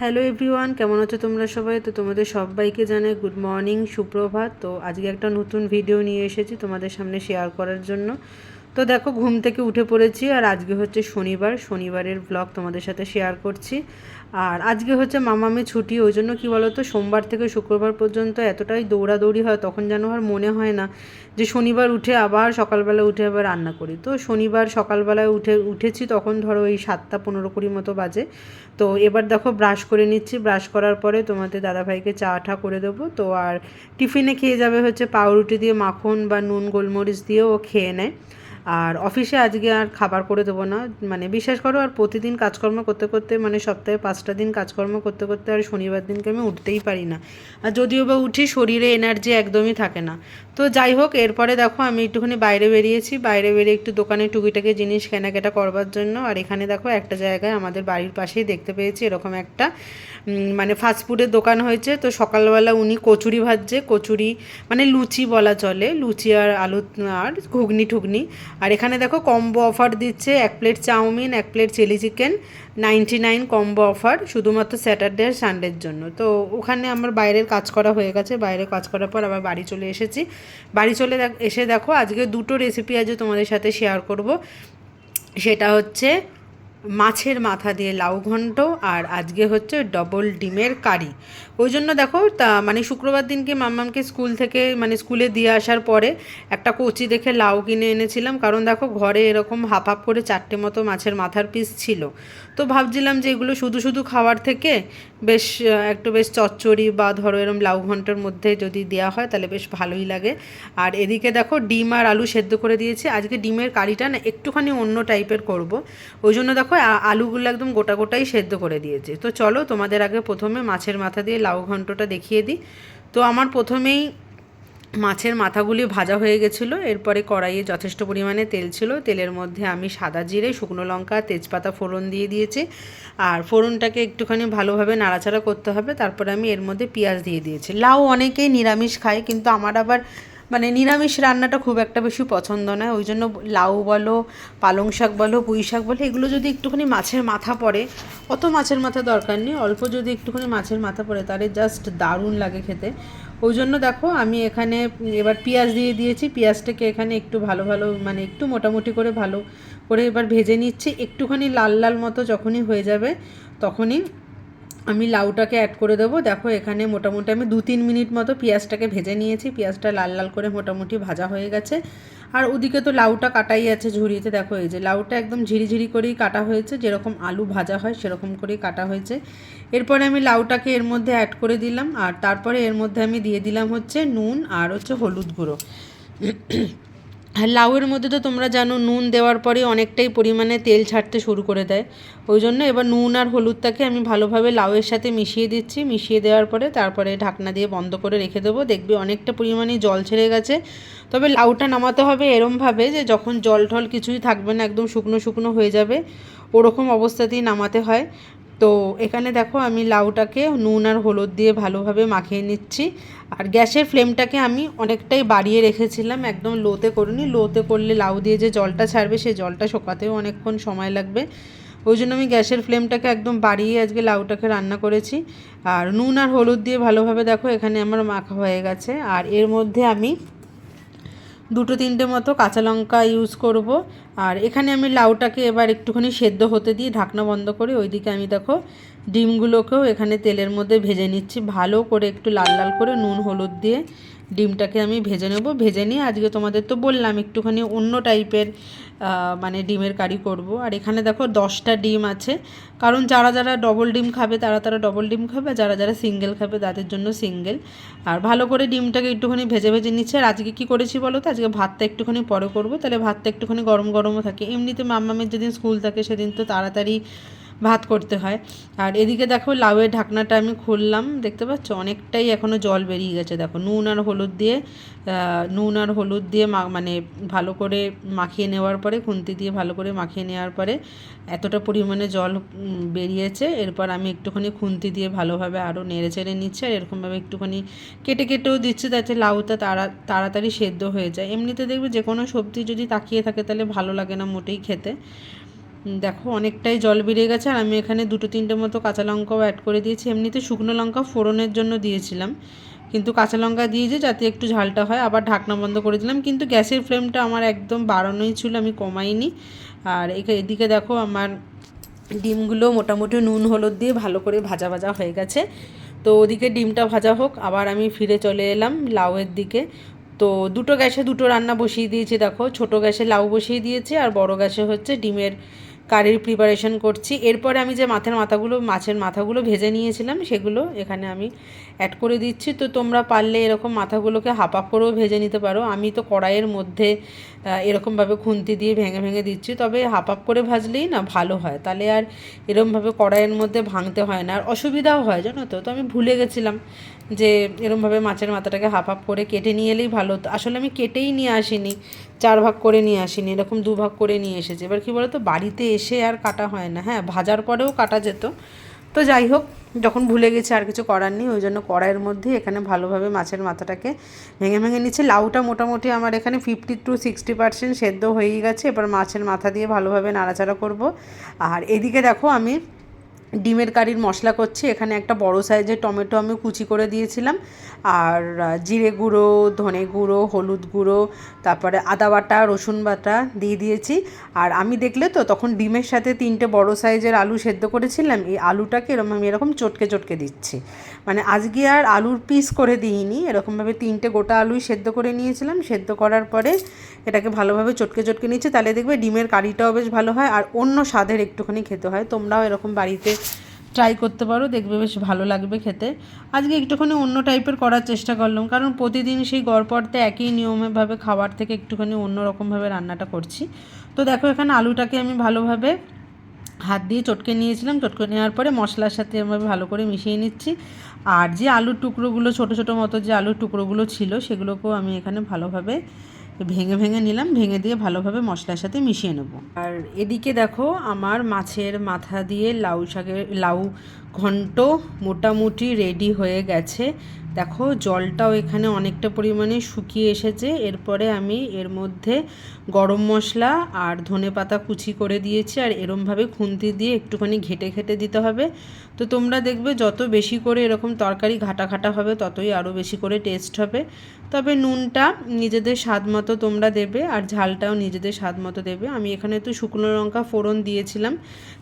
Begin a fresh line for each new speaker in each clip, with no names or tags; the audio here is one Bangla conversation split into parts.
হ্যালো এভরিওয়ান কেমন আছো তোমরা সবাই তো তোমাদের সবাইকে জানাই গুড মর্নিং সুপ্রভাত তো আজকে একটা নতুন ভিডিও নিয়ে এসেছি তোমাদের সামনে শেয়ার করার জন্য তো দেখো ঘুম থেকে উঠে পড়েছি আর আজকে হচ্ছে শনিবার শনিবারের ব্লগ তোমাদের সাথে শেয়ার করছি আর আজকে হচ্ছে মামামি ছুটি ওই জন্য কী বলতো সোমবার থেকে শুক্রবার পর্যন্ত এতটাই দৌড়াদৌড়ি হয় তখন যেন আর মনে হয় না যে শনিবার উঠে আবার সকালবেলা উঠে আবার রান্না করি তো শনিবার সকালবেলায় উঠে উঠেছি তখন ধরো এই সাতটা পনেরো কুড়ি মতো বাজে তো এবার দেখো ব্রাশ করে নিচ্ছি ব্রাশ করার পরে তোমাদের দাদাভাইকে চা ঠা করে দেবো তো আর টিফিনে খেয়ে যাবে হচ্ছে পাউরুটি দিয়ে মাখন বা নুন গোলমরিচ দিয়েও ও খেয়ে নেয় আর অফিসে আজকে আর খাবার করে দেবো না মানে বিশ্বাস করো আর প্রতিদিন কাজকর্ম করতে করতে মানে সপ্তাহে পাঁচটা দিন কাজকর্ম করতে করতে আর শনিবার দিনকে আমি উঠতেই পারি না আর যদিও বা উঠি শরীরে এনার্জি একদমই থাকে না তো যাই হোক এরপরে দেখো আমি একটুখানি বাইরে বেরিয়েছি বাইরে বেরিয়ে একটু দোকানে টুকিটাকি জিনিস কেনাকাটা করবার জন্য আর এখানে দেখো একটা জায়গায় আমাদের বাড়ির পাশেই দেখতে পেয়েছি এরকম একটা মানে ফাস্টফুডের দোকান হয়েছে তো সকালবেলা উনি কচুরি ভাজছে কচুরি মানে লুচি বলা চলে লুচি আর আলু আর ঘুগনি ঠুগনি আর এখানে দেখো কম্বো অফার দিচ্ছে এক প্লেট চাউমিন এক plate chilli chicken ninety nine combo offer শুধুমাত্র স্যাটারডে আর সানডের জন্য তো ওখানে আমার বাইরের কাজ করা হয়ে গেছে বাইরে কাজ করার পর আবার বাড়ি চলে এসেছি বাড়ি চলে এসে দেখো আজকে দুটো রেসিপি আজ তোমাদের সাথে শেয়ার করব সেটা হচ্ছে মাছের মাথা দিয়ে লাউ ঘন্ট আর আজকে হচ্ছে ডবল ডিমের কারি ওই জন্য দেখো তা মানে শুক্রবার দিনকে মাম্মামকে স্কুল থেকে মানে স্কুলে দিয়ে আসার পরে একটা কচি দেখে লাউ কিনে এনেছিলাম কারণ দেখো ঘরে এরকম হাফ হাফ করে চারটে মতো মাছের মাথার পিস ছিল তো ভাবছিলাম যে এগুলো শুধু শুধু খাওয়ার থেকে বেশ একটু বেশ চচ্চড়ি বা ধরো এরম লাউ ঘন্টার মধ্যে যদি দেওয়া হয় তাহলে বেশ ভালোই লাগে আর এদিকে দেখো ডিম আর আলু সেদ্ধ করে দিয়েছি আজকে ডিমের কারিটা না একটুখানি অন্য টাইপের করব ওই জন্য দেখো আলুগুলো একদম গোটা গোটাই সেদ্ধ করে দিয়েছে তো চলো তোমাদের আগে প্রথমে মাছের মাথা দিয়ে লাউ ঘন্টটা দেখিয়ে দিই তো আমার প্রথমেই মাছের মাথাগুলি ভাজা হয়ে গেছিলো এরপরে কড়াইয়ে যথেষ্ট পরিমাণে তেল ছিল তেলের মধ্যে আমি সাদা জিরে শুকনো লঙ্কা তেজপাতা ফোড়ন দিয়ে দিয়েছি আর ফোড়নটাকে একটুখানি ভালোভাবে নাড়াচাড়া করতে হবে তারপরে আমি এর মধ্যে পেঁয়াজ দিয়ে দিয়েছি লাউ অনেকেই নিরামিষ খায় কিন্তু আমার আবার মানে নিরামিষ রান্নাটা খুব একটা বেশি পছন্দ নয় ওই জন্য লাউ বলো পালং শাক বলো পুঁই শাক বলো এগুলো যদি একটুখানি মাছের মাথা পড়ে অত মাছের মাথা দরকার নেই অল্প যদি একটুখানি মাছের মাথা পড়ে তাহলে জাস্ট দারুণ লাগে খেতে ওই জন্য দেখো আমি এখানে এবার পেঁয়াজ দিয়ে দিয়েছি পেঁয়াজটাকে এখানে একটু ভালো ভালো মানে একটু মোটামুটি করে ভালো করে এবার ভেজে নিচ্ছি একটুখানি লাল লাল মতো যখনই হয়ে যাবে তখনই আমি লাউটাকে অ্যাড করে দেবো দেখো এখানে মোটামুটি আমি দু তিন মিনিট মতো পেঁয়াজটাকে ভেজে নিয়েছি পেঁয়াজটা লাল লাল করে মোটামুটি ভাজা হয়ে গেছে আর ওদিকে তো লাউটা কাটাই আছে ঝুরিয়েছে দেখো এই যে লাউটা একদম ঝিরিঝিরি করেই কাটা হয়েছে যেরকম আলু ভাজা হয় সেরকম করেই কাটা হয়েছে এরপরে আমি লাউটাকে এর মধ্যে অ্যাড করে দিলাম আর তারপরে এর মধ্যে আমি দিয়ে দিলাম হচ্ছে নুন আর হচ্ছে হলুদ গুঁড়ো লাউয়ের মধ্যে তো তোমরা জানো নুন দেওয়ার পরে অনেকটাই পরিমাণে তেল ছাড়তে শুরু করে দেয় ওই জন্য এবার নুন আর হলুদটাকে আমি ভালোভাবে লাউয়ের সাথে মিশিয়ে দিচ্ছি মিশিয়ে দেওয়ার পরে তারপরে ঢাকনা দিয়ে বন্ধ করে রেখে দেবো দেখবি অনেকটা পরিমাণে জল ছেড়ে গেছে তবে লাউটা নামাতে হবে এরমভাবে যে যখন জল ঠল কিছুই থাকবে না একদম শুকনো শুকনো হয়ে যাবে ওরকম অবস্থাতেই নামাতে হয় তো এখানে দেখো আমি লাউটাকে নুন আর হলুদ দিয়ে ভালোভাবে মাখিয়ে নিচ্ছি আর গ্যাসের ফ্লেমটাকে আমি অনেকটাই বাড়িয়ে রেখেছিলাম একদম লোতে করিনি লোতে করলে লাউ দিয়ে যে জলটা ছাড়বে সেই জলটা শোকাতেও অনেকক্ষণ সময় লাগবে ওই জন্য আমি গ্যাসের ফ্লেমটাকে একদম বাড়িয়ে আজকে লাউটাকে রান্না করেছি আর নুন আর হলুদ দিয়ে ভালোভাবে দেখো এখানে আমার মাখা হয়ে গেছে আর এর মধ্যে আমি দুটো তিনটে মতো কাঁচা লঙ্কা ইউজ করব আর এখানে আমি লাউটাকে এবার একটুখানি সেদ্ধ হতে দিয়ে ঢাকনা বন্ধ করে ওইদিকে আমি দেখো ডিমগুলোকেও এখানে তেলের মধ্যে ভেজে নিচ্ছি ভালো করে একটু লাল লাল করে নুন হলুদ দিয়ে ডিমটাকে আমি ভেজে নেব ভেজে নিয়ে আজকে তোমাদের তো বললাম একটুখানি অন্য টাইপের মানে ডিমের কারি করব আর এখানে দেখো দশটা ডিম আছে কারণ যারা যারা ডবল ডিম খাবে তারা তারা ডবল ডিম খাবে যারা যারা সিঙ্গেল খাবে তাদের জন্য সিঙ্গেল আর ভালো করে ডিমটাকে একটুখানি ভেজে ভেজে নিচ্ছে আর আজকে কী করেছি বলো তো আজকে ভাতটা একটুখানি পরে করব তাহলে ভাতটা একটুখানি গরম গরমও থাকে এমনিতে মাম্মামের যেদিন স্কুল থাকে সেদিন তো তাড়াতাড়ি ভাত করতে হয় আর এদিকে দেখো লাউয়ের ঢাকনাটা আমি খুললাম দেখতে পাচ্ছ অনেকটাই এখনও জল বেরিয়ে গেছে দেখো নুন আর হলুদ দিয়ে নুন আর হলুদ দিয়ে মানে ভালো করে মাখিয়ে নেওয়ার পরে খুন্তি দিয়ে ভালো করে মাখিয়ে নেওয়ার পরে এতটা পরিমাণে জল বেরিয়েছে এরপর আমি একটুখানি খুন্তি দিয়ে ভালোভাবে আরও নেড়ে চেড়ে নিচ্ছি আর এরকমভাবে একটুখানি কেটে কেটেও দিচ্ছি যাতে লাউটা তাড়া তাড়াতাড়ি সেদ্ধ হয়ে যায় এমনিতে দেখবে যে কোনো সবজি যদি তাকিয়ে থাকে তাহলে ভালো লাগে না মোটেই খেতে দেখো অনেকটাই জল বেড়ে গেছে আর আমি এখানে দুটো তিনটে মতো কাঁচা লঙ্কাও অ্যাড করে দিয়েছি এমনিতে শুকনো লঙ্কা ফোড়নের জন্য দিয়েছিলাম কিন্তু কাঁচা লঙ্কা দিয়েছি যাতে একটু ঝালটা হয় আবার ঢাকনা বন্ধ করে দিলাম কিন্তু গ্যাসের ফ্লেমটা আমার একদম বাড়ানোই ছিল আমি কমাইনি আর এদিকে দেখো আমার ডিমগুলো মোটামুটি নুন হলুদ দিয়ে ভালো করে ভাজা ভাজা হয়ে গেছে তো ওদিকে ডিমটা ভাজা হোক আবার আমি ফিরে চলে এলাম লাউয়ের দিকে তো দুটো গ্যাসে দুটো রান্না বসিয়ে দিয়েছি দেখো ছোট গ্যাসে লাউ বসিয়ে দিয়েছি আর বড় গ্যাসে হচ্ছে ডিমের কারির প্রিপারেশন করছি এরপরে আমি যে মাথার মাথাগুলো মাছের মাথাগুলো ভেজে নিয়েছিলাম সেগুলো এখানে আমি অ্যাড করে দিচ্ছি তো তোমরা পারলে এরকম মাথাগুলোকে হাফা করেও ভেজে নিতে পারো আমি তো কড়াইয়ের মধ্যে এরকমভাবে খুন্তি দিয়ে ভেঙে ভেঙে দিচ্ছি তবে হাফ আপ করে ভাজলেই না ভালো হয় তাহলে আর এরকমভাবে কড়াইয়ের মধ্যে ভাঙতে হয় না আর অসুবিধাও হয় জানো তো তো আমি ভুলে গেছিলাম যে এরমভাবে মাছের মাথাটাকে হাফ হাফ করে কেটে নিয়ে এলেই ভালো হতো আসলে আমি কেটেই নিয়ে আসিনি চার ভাগ করে নিয়ে আসিনি এরকম দু ভাগ করে নিয়ে এসেছি এবার কী বলতো বাড়িতে এসে আর কাটা হয় না হ্যাঁ ভাজার পরেও কাটা যেত তো যাই হোক যখন ভুলে গেছে আর কিছু করার নেই ওই জন্য কড়াইয়ের মধ্যে এখানে ভালোভাবে মাছের মাথাটাকে ভেঙে ভেঙে নিচ্ছে লাউটা মোটামুটি আমার এখানে ফিফটি টু সিক্সটি পার্সেন্ট সেদ্ধ হয়েই গেছে এবার মাছের মাথা দিয়ে ভালোভাবে নাড়াচাড়া করব আর এদিকে দেখো আমি ডিমের কারির মশলা করছি এখানে একটা বড় সাইজের টমেটো আমি কুচি করে দিয়েছিলাম আর জিরে গুঁড়ো ধনে গুঁড়ো হলুদ গুঁড়ো তারপরে আদা বাটা রসুন বাটা দিয়ে দিয়েছি আর আমি দেখলে তো তখন ডিমের সাথে তিনটে বড় সাইজের আলু সেদ্ধ করেছিলাম এই আলুটাকে এরকম আমি এরকম চটকে চটকে দিচ্ছি মানে আজকে আর আলুর পিস করে দিইনি এরকমভাবে তিনটে গোটা আলুই সেদ্ধ করে নিয়েছিলাম সেদ্ধ করার পরে এটাকে ভালোভাবে চটকে চটকে নিচ্ছে তাহলে দেখবে ডিমের কারিটাও বেশ ভালো হয় আর অন্য স্বাদের একটুখানি খেতে হয় তোমরাও এরকম বাড়িতে ট্রাই করতে পারো দেখবে বেশ ভালো লাগবে খেতে আজকে একটুখানি অন্য টাইপের করার চেষ্টা করলাম কারণ প্রতিদিন সেই গড়পড়তে একই নিয়মেভাবে খাবার থেকে একটুখানি অন্য রকমভাবে রান্নাটা করছি তো দেখো এখানে আলুটাকে আমি ভালোভাবে হাত দিয়ে চটকে নিয়েছিলাম চটকে নেওয়ার পরে মশলার সাথে আমি ভালো করে মিশিয়ে নিচ্ছি আর যে আলুর টুকরোগুলো ছোট ছোট মতো যে আলুর টুকরোগুলো ছিল সেগুলোকেও আমি এখানে ভালোভাবে তো ভেঙে ভেঙে নিলাম ভেঙে দিয়ে ভালোভাবে মশলার সাথে মিশিয়ে নেব আর এদিকে দেখো আমার মাছের মাথা দিয়ে লাউ শাকের লাউ ঘন্ট মোটামুটি রেডি হয়ে গেছে দেখো জলটাও এখানে অনেকটা পরিমাণে শুকিয়ে এসেছে এরপরে আমি এর মধ্যে গরম মশলা আর ধনে পাতা কুচি করে দিয়েছি আর এরমভাবে খুন্তি দিয়ে একটুখানি ঘেটে ঘেটে দিতে হবে তো তোমরা দেখবে যত বেশি করে এরকম তরকারি ঘাটা ঘাটা হবে ততই আরও বেশি করে টেস্ট হবে তবে নুনটা নিজেদের স্বাদ মতো তোমরা দেবে আর ঝালটাও নিজেদের স্বাদ মতো দেবে আমি এখানে তো শুকনো লঙ্কা ফোড়ন দিয়েছিলাম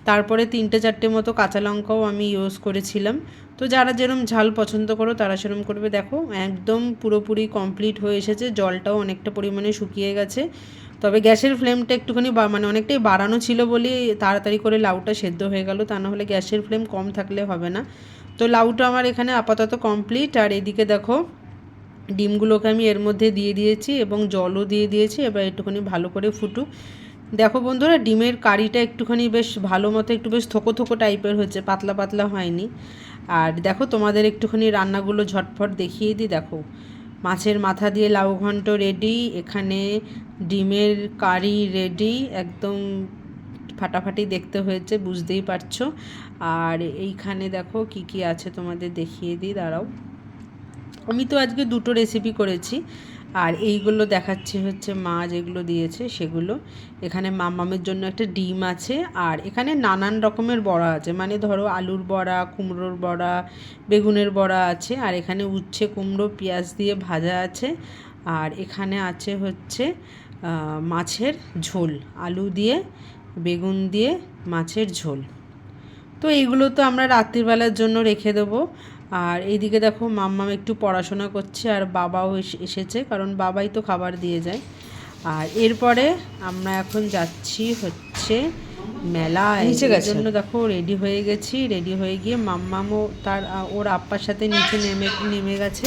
তারপরে তিনটে চারটে মতো কাঁচা লঙ্কাও আমি ইউজ করেছিলাম তো যারা যেরম ঝাল পছন্দ করো তারা সেরম করবে দেখো একদম পুরোপুরি কমপ্লিট হয়ে এসেছে জলটাও অনেকটা পরিমাণে শুকিয়ে গেছে তবে গ্যাসের ফ্লেমটা একটুখানি বা মানে অনেকটাই বাড়ানো ছিল বলে তাড়াতাড়ি করে লাউটা সেদ্ধ হয়ে গেল তা নাহলে গ্যাসের ফ্লেম কম থাকলে হবে না তো লাউটা আমার এখানে আপাতত কমপ্লিট আর এদিকে দেখো ডিমগুলোকে আমি এর মধ্যে দিয়ে দিয়েছি এবং জলও দিয়ে দিয়েছি এবার একটুখানি ভালো করে ফুটুক দেখো বন্ধুরা ডিমের কারিটা একটুখানি বেশ ভালো মতো একটু বেশ থোকো থোকো টাইপের হচ্ছে পাতলা পাতলা হয়নি আর দেখো তোমাদের একটুখানি রান্নাগুলো ঝটফট দেখিয়ে দিই দেখো মাছের মাথা দিয়ে লাউ ঘন্ট রেডি এখানে ডিমের কারি রেডি একদম ফাটাফাটি দেখতে হয়েছে বুঝতেই পারছো আর এইখানে দেখো কি কি আছে তোমাদের দেখিয়ে দিই দাঁড়াও আমি তো আজকে দুটো রেসিপি করেছি আর এইগুলো দেখাচ্ছি হচ্ছে মা যেগুলো দিয়েছে সেগুলো এখানে মামামের জন্য একটা ডিম আছে আর এখানে নানান রকমের বড়া আছে মানে ধরো আলুর বড়া কুমড়োর বড়া বেগুনের বড়া আছে আর এখানে উচ্ছে কুমড়ো পেঁয়াজ দিয়ে ভাজা আছে আর এখানে আছে হচ্ছে মাছের ঝোল আলু দিয়ে বেগুন দিয়ে মাছের ঝোল তো এইগুলো তো আমরা রাত্রিবেলার জন্য রেখে দেবো আর এইদিকে দেখো মাম্মাম একটু পড়াশোনা করছে আর বাবাও এসেছে কারণ বাবাই তো খাবার দিয়ে যায় আর এরপরে আমরা এখন যাচ্ছি হচ্ছে মেলা গেছে জন্য দেখো রেডি হয়ে গেছি রেডি হয়ে গিয়ে মাম্মামও তার ওর আপ্পার সাথে নিচে নেমে নেমে গেছে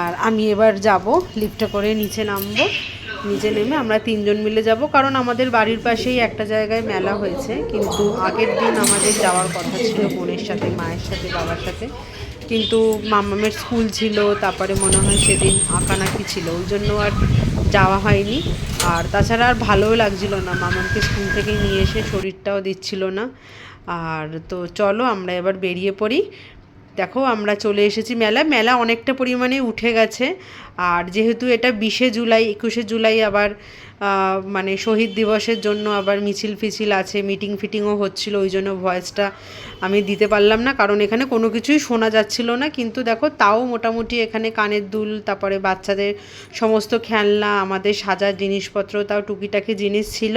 আর আমি এবার যাব লিফটে করে নিচে নামবো নিচে নেমে আমরা তিনজন মিলে যাব কারণ আমাদের বাড়ির পাশেই একটা জায়গায় মেলা হয়েছে কিন্তু আগের দিন আমাদের যাওয়ার কথা ছিল বোনের সাথে মায়ের সাথে বাবার সাথে কিন্তু মামামের স্কুল ছিল তারপরে মনে হয় সেদিন আঁকা নাকি ছিল ওই জন্য আর যাওয়া হয়নি আর তাছাড়া আর ভালোও লাগছিল না মামামকে স্কুল থেকে নিয়ে এসে শরীরটাও দিচ্ছিল না আর তো চলো আমরা এবার বেরিয়ে পড়ি দেখো আমরা চলে এসেছি মেলা মেলা অনেকটা পরিমাণে উঠে গেছে আর যেহেতু এটা বিশে জুলাই একুশে জুলাই আবার মানে শহীদ দিবসের জন্য আবার মিছিল ফিছিল আছে মিটিং ফিটিংও হচ্ছিল ওই জন্য ভয়েসটা আমি দিতে পারলাম না কারণ এখানে কোনো কিছুই শোনা যাচ্ছিল না কিন্তু দেখো তাও মোটামুটি এখানে কানের দুল তারপরে বাচ্চাদের সমস্ত খেলনা আমাদের সাজার জিনিসপত্র তাও টুকিটাকি জিনিস ছিল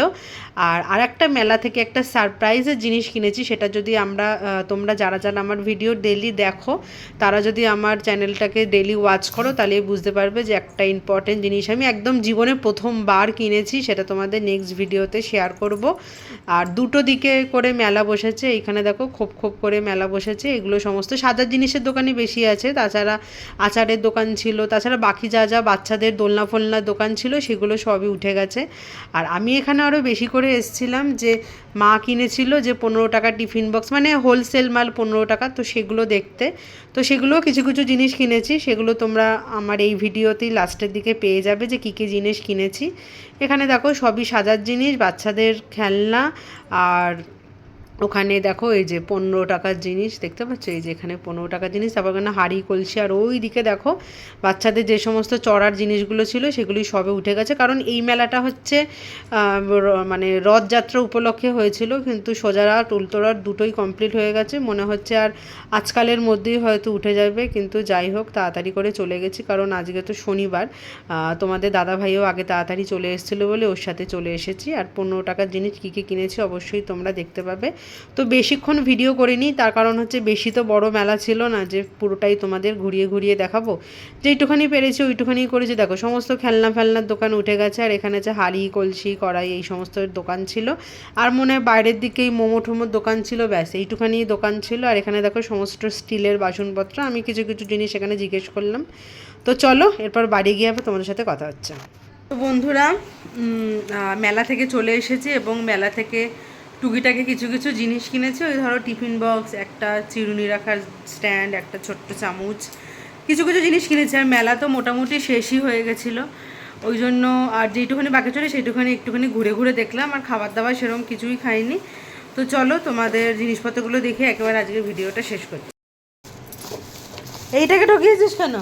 আর আর একটা মেলা থেকে একটা সারপ্রাইজের জিনিস কিনেছি সেটা যদি আমরা তোমরা যারা যারা আমার ভিডিও ডেলি দেখো তারা যদি আমার চ্যানেলটাকে ডেলি ওয়াচ করো তাহলে বুঝতে পারবে যে একটা ইম্পর্টেন্ট জিনিস আমি একদম জীবনে প্রথমবার কিনে কিনেছি সেটা তোমাদের নেক্সট ভিডিওতে শেয়ার করব আর দুটো দিকে করে মেলা বসেছে এখানে দেখো খোপ খোপ করে মেলা বসেছে এগুলো সমস্ত সাদা জিনিসের দোকানই বেশি আছে তাছাড়া আচারের দোকান ছিল তাছাড়া বাকি যা যা বাচ্চাদের দোলনা ফোলনার দোকান ছিল সেগুলো সবই উঠে গেছে আর আমি এখানে আরও বেশি করে এসছিলাম যে মা কিনেছিল যে পনেরো টাকা টিফিন বক্স মানে হোলসেল মাল পনেরো টাকা তো সেগুলো দেখতে তো সেগুলো কিছু কিছু জিনিস কিনেছি সেগুলো তোমরা আমার এই ভিডিওতেই লাস্টের দিকে পেয়ে যাবে যে কী কী জিনিস কিনেছি এখানে দেখো সবই সাজার জিনিস বাচ্চাদের খেলনা আর ওখানে দেখো এই যে পনেরো টাকার জিনিস দেখতে পাচ্ছ এই যে এখানে পনেরো টাকার জিনিস তারপর ওখানে হাড়ি কলসি আর ওই দিকে দেখো বাচ্চাদের যে সমস্ত চড়ার জিনিসগুলো ছিল সেগুলি সবে উঠে গেছে কারণ এই মেলাটা হচ্ছে মানে রথযাত্রা উপলক্ষে হয়েছিল কিন্তু সোজারাট উল্টোরাট দুটোই কমপ্লিট হয়ে গেছে মনে হচ্ছে আর আজকালের মধ্যেই হয়তো উঠে যাবে কিন্তু যাই হোক তাড়াতাড়ি করে চলে গেছি কারণ আজকে তো শনিবার তোমাদের দাদা ভাইও আগে তাড়াতাড়ি চলে এসেছিলো বলে ওর সাথে চলে এসেছি আর পনেরো টাকার জিনিস কী কী কিনেছি অবশ্যই তোমরা দেখতে পাবে তো বেশিক্ষণ ভিডিও করিনি তার কারণ হচ্ছে বেশি তো বড় মেলা ছিল না যে পুরোটাই তোমাদের ঘুরিয়ে ঘুরিয়ে দেখাবো যেইটুখানি পেরেছি ওইটুখানি করেছি দেখো সমস্ত খেলনা ফেলনার দোকান উঠে গেছে আর এখানে আছে হাড়ি কলসি কড়াই এই সমস্ত দোকান ছিল আর মনে হয় বাইরের দিকে এই মোমো ঠোমোর দোকান ছিল ব্যাস এইটুখানি দোকান ছিল আর এখানে দেখো সমস্ত স্টিলের বাসনপত্র আমি কিছু কিছু জিনিস এখানে জিজ্ঞেস করলাম তো চলো এরপর বাড়ি গিয়ে আবার তোমাদের সাথে কথা হচ্ছে তো বন্ধুরা মেলা থেকে চলে এসেছি এবং মেলা থেকে টুকিটাকে কিছু কিছু জিনিস কিনেছি ওই ধরো টিফিন বক্স একটা চিরুনি রাখার স্ট্যান্ড একটা ছোট্ট চামচ কিছু কিছু জিনিস কিনেছি আর মেলা তো মোটামুটি শেষই হয়ে গেছিলো ওই জন্য আর যেটুখানি বাকি চলে সেইটুখানি একটুখানি ঘুরে ঘুরে দেখলাম আর খাবার দাবার সেরকম কিছুই খাইনি তো চলো তোমাদের জিনিসপত্রগুলো দেখে একেবারে আজকের ভিডিওটা শেষ করছি এইটাকে ঢুকিয়েছিস কেন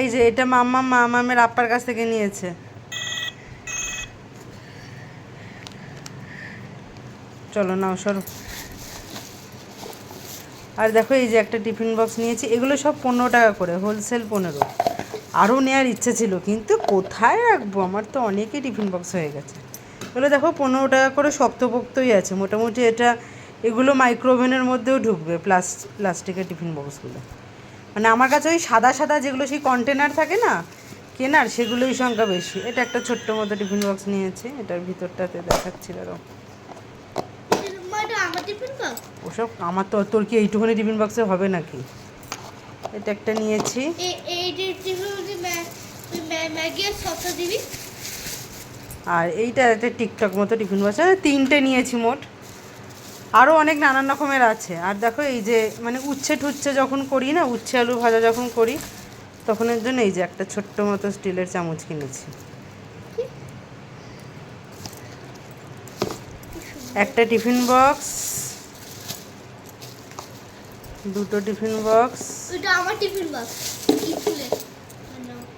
এই যে এটা মাম্মা মামামের আপ্পার কাছ থেকে নিয়েছে চলো নাও সরো আর দেখো এই যে একটা টিফিন বক্স নিয়েছি এগুলো সব পনেরো টাকা করে হোলসেল পনেরো আরও নেওয়ার ইচ্ছে ছিল কিন্তু কোথায় রাখবো আমার তো অনেকই টিফিন বক্স হয়ে গেছে এগুলো দেখো পনেরো টাকা করে শক্তপোক্তই আছে মোটামুটি এটা এগুলো মাইক্রোওভেনের মধ্যেও ঢুকবে প্লাস প্লাস্টিকের টিফিন বক্সগুলো মানে আমার কাছে ওই সাদা সাদা যেগুলো সেই কন্টেনার থাকে না কেনার সেগুলোই সংখ্যা বেশি এটা একটা ছোট্ট মতো টিফিন বক্স নিয়েছি এটার ভিতরটাতে দেখাচ্ছিল আরও আমার টিফিন বক্স ওসব আমার তো তোর কি এইটুকুনি টিফিন বক্সে হবে নাকি এটা একটা নিয়েছি আর এইটা একটা টিকটক মতো টিফিন বক্স তিনটে নিয়েছি মোট আরও অনেক নানান রকমের আছে আর দেখো এই যে মানে উচ্ছে ঠুচ্ছে যখন করি না উচ্ছে আলু ভাজা যখন করি তখনের জন্য এই যে একটা ছোট্ট মতো স্টিলের চামচ কিনেছি একটা টিফিন বক্স দুটো টিফিন বক্স
এটা আমার টিফিন বক্স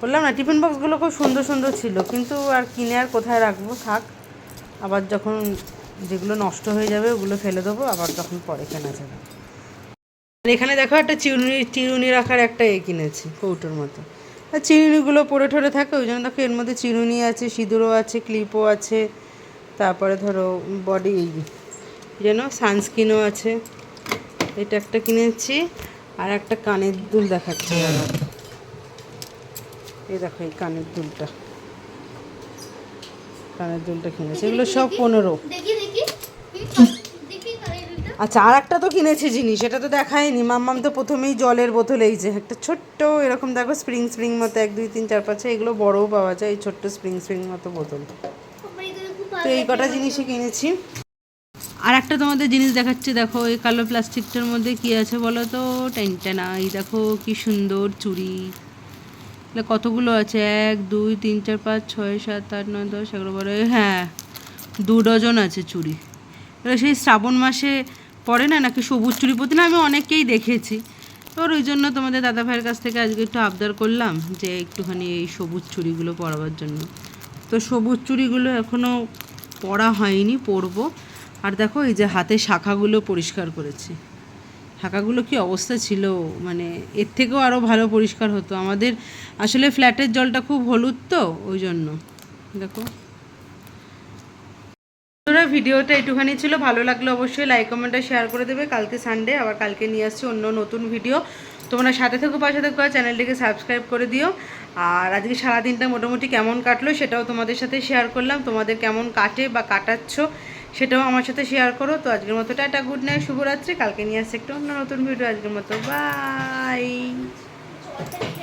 বললাম না টিফিন বক্সগুলো খুব সুন্দর সুন্দর ছিল কিন্তু আর কিনে আর কোথায় রাখবো থাক আবার যখন যেগুলো নষ্ট হয়ে যাবে ওগুলো ফেলে দেবো আবার যখন পরে কেনা যাবে এখানে দেখো একটা চিরুনি চিরুনি রাখার একটা এ কিনেছি কৌটোর মতো আর চিরুনিগুলো পড়ে ঠরে থাকে ওই জন্য দেখো এর মধ্যে চিরুনি আছে সিঁদুরও আছে ক্লিপও আছে তারপরে ধরো বডি যেন সানস্ক্রিনও আছে এটা একটা কিনেছি আর একটা কানের দুল দেখাচ্ছি এই দেখো এই কানের দুলটা কানের দুলটা কিনেছি এগুলো সব পনেরো আচ্ছা আর একটা তো কিনেছি জিনিস এটা তো দেখায়নি মাম্মাম তো প্রথমেই জলের বোতল এই যে একটা ছোট্ট এরকম দেখো স্প্রিং স্প্রিং মতো এক দুই তিন চার পাঁচ এগুলো বড়ও পাওয়া যায় এই ছোট্ট স্প্রিং স্প্রিং মতো বোতল তো এই কটা জিনিসই কিনেছি আর একটা তোমাদের জিনিস দেখাচ্ছে দেখো এই কালো প্লাস্টিকটার মধ্যে কি আছে বলো তো টেনটেনা এই দেখো কি সুন্দর চুড়ি কতগুলো আছে এক দুই তিন চার পাঁচ ছয় সাত আট নয় দশ এগারো বারো হ্যাঁ দু ডজন আছে চুড়ি এবার সেই শ্রাবণ মাসে পরে না নাকি সবুজ চুড়ি পরতে না আমি অনেকেই দেখেছি এবার ওই জন্য তোমাদের দাদা ভাইয়ের কাছ থেকে আজকে একটু আবদার করলাম যে একটুখানি এই সবুজ চুড়িগুলো পরাবার জন্য তো সবুজ চুড়িগুলো এখনও পড়া হয়নি পরবো আর দেখো এই যে হাতে শাখাগুলো পরিষ্কার করেছি শাখাগুলো কি অবস্থা ছিল মানে এর থেকেও আরও ভালো পরিষ্কার হতো আমাদের আসলে ফ্ল্যাটের জলটা খুব হলুদ তো ওই জন্য দেখো বন্ধুরা ভিডিওটা একটুখানি ছিল ভালো লাগলে অবশ্যই লাইক কমেন্ট শেয়ার করে দেবে কালকে সানডে আবার কালকে নিয়ে আসছি অন্য নতুন ভিডিও তোমরা সাথে থেকে পাশে থাকো চ্যানেলটিকে সাবস্ক্রাইব করে দিও আর আজকে সারাদিনটা মোটামুটি কেমন কাটলো সেটাও তোমাদের সাথে শেয়ার করলাম তোমাদের কেমন কাটে বা কাটাচ্ছ সেটাও আমার সাথে শেয়ার করো তো আজকের মতো টাটা গুড নাইট শুভরাত্রি কালকে নিয়ে আসছে একটা অন্য নতুন ভিডিও আজকের মতো বাই